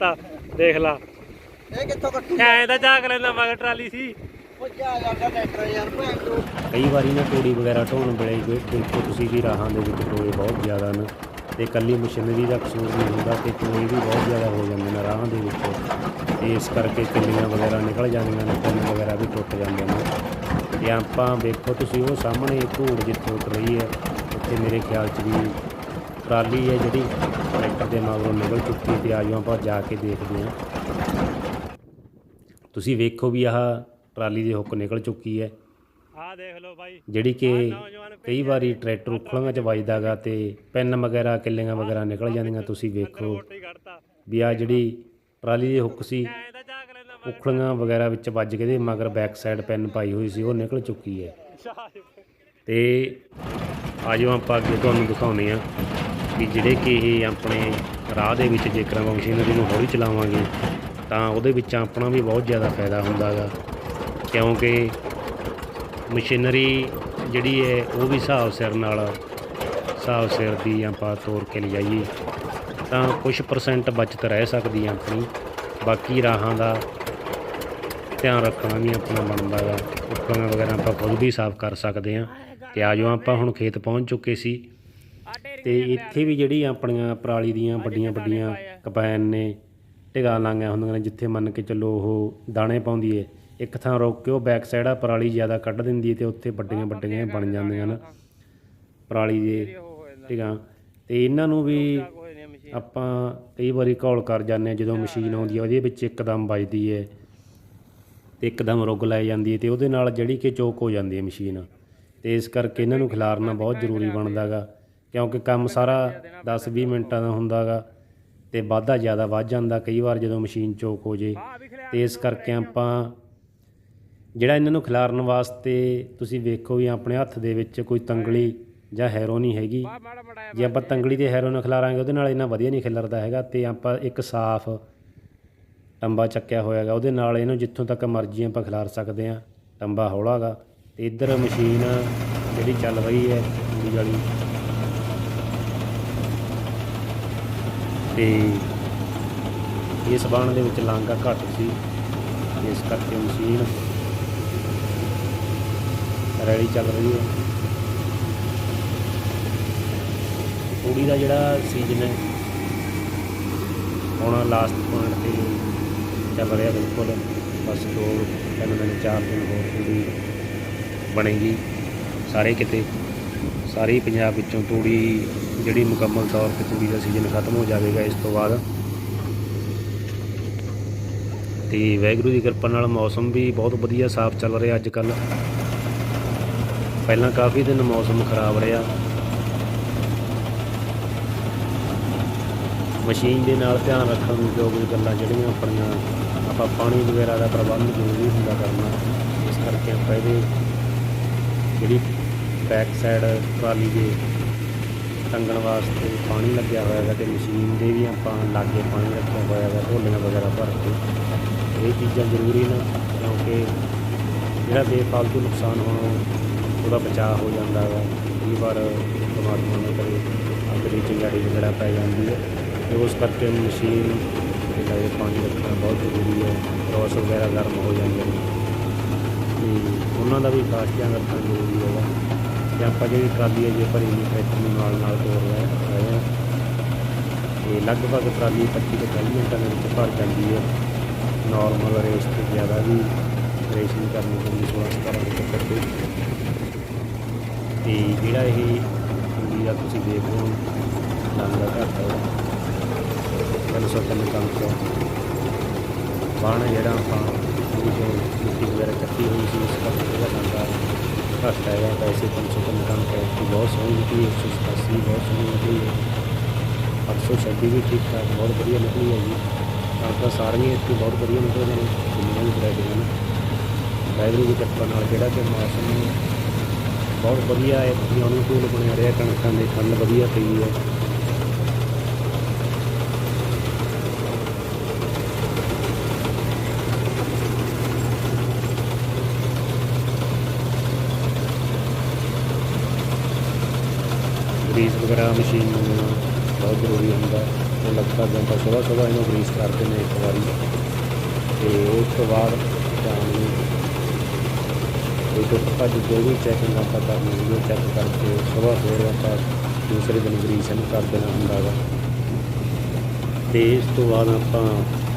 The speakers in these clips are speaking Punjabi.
ਤਾਂ ਦੇਖ ਲਾ। ਇਹ ਕਿੱਥੋਂ ਕੱਟੂ ਐ ਤਾਂ ਝਾਕ ਲੈਂਦਾ ਮਗਰ ਟਰਾਲੀ ਸੀ। ਉਹ ਜਾ ਜਾਂਦਾ ਟਰੈਕਟਰ ਯਾਰ ਭੈਣ ਚੋ। ਕਈ ਵਾਰੀ ਨਾ ਤੂੜੀ ਵਗੈਰਾ ਢੋਣ ਵੇਲੇ ਕੋਈ ਦੇਖੋ ਤੁਸੀਂ ਵੀ ਰਾਹਾਂ ਦੇ ਵਿੱਚ ਟੋਏ ਬਹੁਤ ਜ਼ਿਆਦਾ ਨੇ ਤੇ ਇਕੱਲੀ ਮਸ਼ੀਨਰੀ ਦਾ ਕਸੂਰ ਨਹੀਂ ਹੁੰਦਾ ਤੇ ਟੋਏ ਵੀ ਬਹੁਤ ਜ਼ਿਆਦਾ ਹੋ ਜਾਂਦੇ ਨੇ ਰਾਹਾਂ ਦੇ ਵਿੱਚ। ਤੇ ਇਸ ਕਰਕੇ ਕਿੱਲੀਆਂ ਵਗੈਰਾ ਨਿਕਲ ਜਾਂਦੀਆਂ ਨੇ ਕੰਨ ਵਗੈਰਾ ਵੀ ਟੁੱਟ ਜਾਂਦੇ ਨੇ। ਤੇ ਆਪਾਂ ਵੇਖੋ ਤੁਸੀਂ ਉਹ ਸਾਹਮਣੇ ਧੂੜ ਜਿੱਥੇ ਉੱਡ ਰਹੀ ਹੈ ਉੱਥੇ ਮੇਰੇ ਖਿਆਲ 'ਚ ਵੀ ਟਰਾਲੀ ਹੈ ਜਿਹੜੀ। ਟਰੈਕਟਰ ਦੇ ਮਗਰੋਂ ਨਿਕਲ ਚੁੱਕੀ ਤੇ ਆਜੋ ਆਪਾਂ ਜਾ ਕੇ ਦੇਖਦੇ ਹਾਂ। ਤੁਸੀਂ ਵੇਖੋ ਵੀ ਆਹ ਟਰਾਲੀ ਦੀ ਹੁੱਕ ਨਿਕਲ ਚੁੱਕੀ ਹੈ। ਆਹ ਦੇਖ ਲਓ ਬਾਈ। ਜਿਹੜੀ ਕਿ ਕਈ ਵਾਰੀ ਟਰੈਕਟਰ ਉਖਲਾਂ 'ਚ ਵੱਜਦਾਗਾ ਤੇ ਪੈਨ ਵਗੈਰਾ ਕਿੱਲੀਆਂ ਵਗੈਰਾ ਨਿਕਲ ਜਾਂਦੀਆਂ ਤੁਸੀਂ ਵੇਖੋ ਵੀ ਆ ਜਿਹੜੀ ਟਰਾਲੀ ਦੀ ਹੁੱਕ ਸੀ ਉਖਲੀਆਂ ਵਗੈਰਾ ਵਿੱਚ ਵੱਜ ਕੇ ਦੇ ਮਗਰ ਬੈਕ ਸਾਈਡ ਪੈਨ ਪਾਈ ਹੋਈ ਸੀ ਉਹ ਨਿਕਲ ਚੁੱਕੀ ਹੈ। ਤੇ ਆਜੋ ਆਪਾਂ ਅੱਗੇ ਤੁਹਾਨੂੰ ਦਿਖਾਉਂਦੇ ਆ ਵੀ ਜਿਹੜੇ ਕਿ ਇਹ ਆਪਣੇ ਰਾਹ ਦੇ ਵਿੱਚ ਜੇਕਰ ਆਪਾਂ ਮਸ਼ੀਨਰੀ ਨੂੰ ਹੌਲੀ ਚਲਾਵਾਂਗੇ, ਤਾਂ ਉਹਦੇ ਵਿੱਚ ਆਪਣਾ ਵੀ ਬਹੁਤ ਜ਼ਿਆਦਾ ਫਾਇਦਾ ਹੁੰਦਾ ਹੁੰਦਾਗਾ ਕਿਉਂਕਿ ਮਸ਼ੀਨਰੀ ਜਿਹੜੀ ਹੈ, ਉਹ ਵੀ ਹਿਸਾਬ ਸਿਰ ਨਾਲ, ਹਿਸਾਬ ਸਿਰ ਦੀ ਆਪਾਂ ਤੋਰ ਕੇ ਲਿਜਾਈਏ, ਤਾਂ ਕੁਝ ਪਰਸੈਂਟ ਬਚਤ ਰਹਿ ਸਕਦੀ ਹੈ ਆਪਣੀ। ਬਾਕੀ ਰਾਹਾਂ ਦਾ ਧਿਆਨ ਰੱਖਣਾ ਵੀ ਆਪਣਾ ਬਣਦਾ ਗਾ। ਉੱਪਲਾਂ ਵਗੈਰਾ ਆਪਾਂ ਖੁਦ ਵੀ ਸਾਫ਼ ਕਰ ਸਕਦੇ ਹਾਂ ਤੇ ਆਜੋ ਆਪਾਂ ਹੁਣ ਖੇਤ ਪਹੁੰਚ ਚੁੱਕੇ ਸੀ। ਤੇ ਇੱਥੇ ਵੀ ਜਿਹੜੀ ਆਪਣੀਆਂ ਪਰਾਲੀ ਦੀਆਂ ਵੱਡੀਆਂ ਵੱਡੀਆਂ ਕਪੈਨ ਨੇ ਢਿਗਾ ਲਾਂਗੀਆਂ ਹੁੰਦੀਆਂ ਨੇ ਜਿੱਥੇ ਮੰਨ ਕੇ ਚੱਲੋ ਉਹ ਦਾਣੇ ਪਾਉਂਦੀ ਏ। ਇੱਕ ਥਾਂ ਰੋਕ ਕੇ ਉਹ ਬੈਕ ਸਾਈਡ ਆ ਪਰਾਲੀ ਜ਼ਿਆਦਾ ਕੱਢ ਦਿੰਦੀ ਏ ਤੇ ਉੱਥੇ ਵੱਡੀਆਂ ਵੱਡੀਆਂ ਬਣ ਜਾਂਦੀਆਂ ਨੇ। ਪਰਾਲੀ ਦੇ ਢਿਗਾ। ਤੇ ਇਹਨਾਂ ਨੂੰ ਵੀ ਆਪਾਂ ਕਈ ਵਾਰੀ ਘੌਲ ਕਰ ਜਾਂਦੇ ਹਾਂ ਜਦੋਂ ਮਸ਼ੀਨ ਆਉਂਦੀ ਹੈ ਉਹਦੇ ਵਿੱਚ ਇੱਕਦਮ ਵੱਜਦੀ ਹੈ ਤੇ ਇੱਕਦਮ ਰੁੱਗ ਲੈ ਜਾਂਦੀ ਹੈ ਤੇ ਉਹਦੇ ਨਾਲ ਜਿਹੜੀ ਕਿ ਚੋਕ ਹੋ ਜਾਂਦੀ ਹੈ ਮਸ਼ੀਨ। ਤੇ ਇਸ ਕਰਕੇ ਇਹਨਾਂ ਨੂੰ ਖਿਲਾਰਨਾ ਬਹੁਤ ਜ਼ਰੂਰੀ ਬਣਦਾਗਾ ਕਿਉਂਕਿ ਕੰਮ ਸਾਰਾ 10-20 ਮਿੰਟਾਂ ਦਾ ਹੁੰਦਾਗਾ ਤੇ ਵਾਧਾ ਜ਼ਿਆਦਾ ਵੱਧ ਜਾਂਦਾ ਕਈ ਵਾਰ ਜਦੋਂ ਮਸ਼ੀਨ ਚੋਕ ਹੋ ਜੇ। ਤੇ ਇਸ ਕਰਕੇ ਆਪਾਂ ਜਿਹੜਾ ਇਹਨਾਂ ਨੂੰ ਖਿਲਾਰਨ ਵਾਸਤੇ ਤੁਸੀਂ ਵੇਖੋ ਵੀ ਆਪਣੇ ਹੱਥ ਦੇ ਵਿੱਚ ਕੋਈ ਤੰਗਲੀ ਜਾਂ ਹੈਰੋ ਨਹੀਂ ਹੈਗੀ। ਜੇ ਆਪਾਂ ਤੰਗਲੀ ਤੇ ਹੈਰੋ ਨਾਲ ਖਿਲਾਰਾਂਗੇ, ਉਹਦੇ ਨਾਲ ਇਹਨਾਂ ਵਧੀਆ ਨਹੀਂ ਖਿਲਰਦਾ ਹੈਗਾ ਤੇ ਆਪਾਂ ਇੱਕ ਸਾਫ਼ ਟੰਬਾ ਚੱਕਿਆ ਹੋਇਆਗਾ, ਉਹਦੇ ਨਾਲ ਇਹਨੂੰ ਜਿੱਥੋਂ ਤੱਕ ਮਰਜ਼ੀ ਆਪਾਂ ਖਿਲਾਰ ਸਕਦੇ ਹਾਂ, ਟੰਬਾ ਹੌਲਾਗਾ। ਤੇ ਇੱਧਰ ਮਸ਼ੀਨ ਜਿਹੜੀ ਚੱਲ ਰਹੀ ਹੈ ਤੂੜੀ ਵਾਲੀ। ਤੇ ਇਸ ਬਾਣ ਦੇ ਵਿੱਚ ਲਾਂਗਾ ਘੱਟ ਸੀ, ਇਸ ਕਰਕੇ ਮਸ਼ੀਨ ਰੈਲੀ ਚੱਲ ਰਹੀ ਹੈ। ਤੂੜੀ ਦਾ ਜਿਹੜਾ ਸੀਜ਼ਨ ਹੈ, ਹੁਣ ਲਾਸਟ ਪੁਆਇੰਟ ਤੇ ਚੱਲ ਰਿਹਾ ਬਿਲਕੁਲ, ਬਸ ਦੋ ਤਿੰਨ ਦਿਨ, ਚਾਰ ਦਿਨ ਹੋਰ ਤੂੜੀ ਬਣੇਗੀ। ਸਾਰੇ ਕਿਤੇ, ਸਾਰੇ ਹੀ ਪੰਜਾਬ ਵਿੱਚੋਂ ਤੂੜੀ ਜਿਹੜੀ ਮੁਕੰਮਲ ਤੌਰ ਤੇ ਤੂੜੀ ਦਾ ਸੀਜ਼ਨ ਖਤਮ ਹੋ ਜਾਵੇਗਾ ਇਸ ਤੋਂ ਬਾਅਦ। ਤੇ ਵੈਗਰੂ ਦੀ ਕਿਰਪਾ ਨਾਲ ਮੌਸਮ ਵੀ ਬਹੁਤ ਵਧੀਆ ਸਾਫ਼ ਚੱਲ ਰਿਹਾ ਅੱਜ ਕੱਲ ਪਹਿਲਾਂ ਕਾਫੀ ਦਿਨ ਮੌਸਮ ਖਰਾਬ ਰਿਹਾ। ਮਸ਼ੀਨ ਦੇ ਨਾਲ ਧਿਆਨ ਰੱਖਣ ਯੋਗ ਗੱਲਾਂ ਜਿਹੜੀਆਂ ਆਪਣੀਆਂ, ਆਪਾਂ ਪਾਣੀ ਵਗੈਰਾ ਦਾ ਪ੍ਰਬੰਧ ਜ਼ਰੂਰੀ ਹੁੰਦਾ ਕਰਨਾ। ਇਸ ਕਰਕੇ ਆਪਾਂ ਇਹਦੇ ਜਿਹੜੀ ਬੈਕ ਸਾਈਡ ਟਰਾਲੀ ਦੇ ਟੰਗਣ ਵਾਸਤੇ ਪਾਣੀ ਲੱਗਿਆ ਹੋਇਆ ਹੈ ਤੇ ਮਸ਼ੀਨ ਦੇ ਵੀ ਆਪਾਂ ਲਾਗੇ ਪਾਣੀ ਰੱਖਿਆ ਹੋਇਆ ਹੈਗਾ ਢੋਲੀਆਂ ਵਗੈਰਾ ਭਰ ਕੇ। ਇਹ ਚੀਜ਼ਾਂ ਜ਼ਰੂਰੀ ਨੇ, ਕਿਉਂਕਿ ਜਿਹੜਾ ਬੇਫਾਲਤੂ ਨੁਕਸਾਨ ਹੋਣੋਂ, ਉਹਦਾ ਬਚਾਅ ਹੋ ਜਾਂਦਾ ਹੈ ਕਈ ਵਾਰ ਪਰਮਾਤਮਾ ਨੇ ਕਰੇ ਅੱਗ ਦੀ ਚਿੰਗਾਰੀ ਵਗੈਰਾ ਪੈ ਜਾਂਦੀ ਹੈ ਤੇ ਉਸ ਕਰਕੇ ਮਸ਼ੀਨ ਜਿਹੜਾ ਲਈ ਪਾਣੀ ਰੱਖਣਾ ਬਹੁਤ ਜ਼ਰੂਰੀ ਹੈ, ਰੋਸ ਵਗੈਰਾ ਗਰਮ ਹੋ ਜਾਂਦੇ ਨੇ। ਤੇ ਉਹਨਾਂ ਦਾ ਵੀ ਖਾਸ ਧਿਆਨ ਰੱਖਣਾ ਜ਼ਰੂਰੀ ਹੈਗਾ। ਜਾਂ ਆਪਾਂ ਜਿਹੜੀ ਟਰਾਲੀ ਹੈ, ਜੇ ਭਰੀ ਨਹੀਂ ਟਰੈਕਟਰ ਨੂੰ ਨਾਲ ਨਾਲ ਤੋੜ ਰਹੇ ਹਾਂ ਤੇ ਲਗਭਗ ਟਰਾਲੀ 25 ਤੋਂ 40 ਮਿੰਟਾਂ ਦੇ ਵਿੱਚ ਭਰ ਜਾਂਦੀ ਹੈ। ਨਾਰਮਲ ਰੇਸ ਤੋਂ ਜ਼ਿਆਦਾ ਵੀ ਰੇਸ ਨਹੀਂ ਕਰਨੀ ਪੈਂਦੀ 16 17 ਕਿਲੋਮੀਟਰ ਤੇ ਤੇ ਜਿਹੜਾ ਇਹ ਤੂੜੀ ਦਾ ਤੁਸੀਂ ਦੇਖ ਰਹੇ ਹੋ ਲਾਂਗਾ ਘੱਟ ਹੈ। ਤਿੰਨ ਸੌ ਤਿੰਨ ਕੰਮ ਤੋਂ ਬਾਣ ਜਿਹੜਾ ਆਪਾਂ ਉਹਦੀ ਜੋ ਮਿੱਟੀ ਵਗੈਰਾ ਚੱਕੀ ਹੋਈ ਸੀ, ਉਸ ਕਰਕੇ ਜਿਹੜਾ ਲਾਂਗਾ ਘੱਟ ਹੈਗਾ ਪੈਸੇ ਤਿੰਨ ਸੌ ਤਿੰਨ ਕੰਮ ਤੋਂ ਬਹੁਤ ਸੋਹਣੀ ਨਿਕਲੀ ਇੱਕ ਸੌ ਸਤਾਸੀ ਬਹੁਤ ਸੋਹਣੀ ਨਿਕਲੀ ਹੈ ਅੱਠ ਸੌ ਛੱਬੀ ਵੀ ਠੀਕ ਠਾਕ ਬਹੁਤ ਵਧੀਆ ਨਿਕਲੀ ਹੈ ਜੀ ਕਣਕਾਂ ਸਾਰੀਆਂ ਇੱਥੇ ਬਹੁਤ ਵਧੀਆ ਨਿਕਲੀਆਂ ਨੇ ਜਿੰਨੀਆਂ ਵੀ ਵੈਰਾਈਟੀਆਂ ਨੇ ਵੈਗਰੂ ਦੀ ਕਿਰਪਾ ਨਾਲ ਜਿਹੜਾ ਕਿ ਮੌਸਮ ਬਹੁਤ ਵਧੀਆ ਹੈ ਅਨੁਕੂਲ ਬਣਿਆ ਰਿਹਾ ਕਣਕਾਂ ਦੇ ਠੰਡ ਵਧੀਆ ਪਈ ਹੈ ਗਰੀਸ ਵਗੈਰਾ ਮਸ਼ੀਨ ਨੂੰ ਬਹੁਤ ਜ਼ਰੂਰੀ ਹੁੰਦਾ। ਹੈ ਤੇ ਲਗਭਗ ਆਪਾਂ ਸਵੇਰ ਸਵੇਰ ਇਹਨੂੰ ਗਰੀਸ ਕਰਦੇ ਨੇ ਇੱਕ ਵਾਰੀ। ਤੇ ਉਸ ਤੋਂ ਬਾਅਦ ਸ਼ਾਮ ਨੂੰ ਕੋਈ ਟੁੱਟ ਜੋ ਵੀ ਚੈਕਿੰਗ ਆਪਾਂ ਕਰਨੀ ਹੁੰਦੀ ਚੈੱਕ ਕਰਕੇ ਸਵੇਰ ਸਵੇਰ ਆਪਾਂ ਦੂਸਰੇ ਦਿਨ ਗਰੀਸ ਇਹਨੂੰ ਕਰ ਦੇਣਾ ਹੁੰਦਾ ਵਾ। ਤੇ ਇਸ ਤੋਂ ਬਾਅਦ ਆਪਾਂ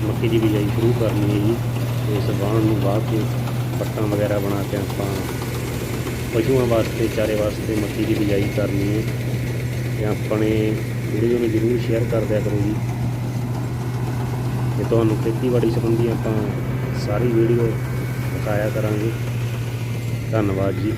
ਮੱਕੀ ਦੀ ਬਿਜਾਈ ਸ਼ੁਰੂ ਕਰਨੀ ਹੈ ਜੀ। ਇਸ ਵਾਹਣ ਨੂੰ ਵਾਹ ਕੇ ਪੱਟਾਂ ਵਗੈਰਾ ਬਣਾ ਕੇ ਆਪਾਂ ਪਸ਼ੂਆਂ ਵਾਸਤੇ, ਚਾਰੇ ਵਾਸਤੇ ਮੱਕੀ ਦੀ ਬਿਜਾਈ ਕਰਨੀ ਹੈ। ਤੇ ਆਪਣੇ ਵੀਡੀਓ ਨੂੰ ਜ਼ਰੂਰ ਸ਼ੇਅਰ ਕਰ ਦਿਆ ਕਰੋ ਜੀ। ਤੇ ਤੁਹਾਨੂੰ ਖੇਤੀਬਾੜੀ ਸੰਬੰਧੀ ਆਪਾਂ ਸਾਰੀ ਵੀਡੀਓ ਦਿਖਾਇਆ ਕਰਾਂਗੇ। ਧੰਨਵਾਦ ਜੀ।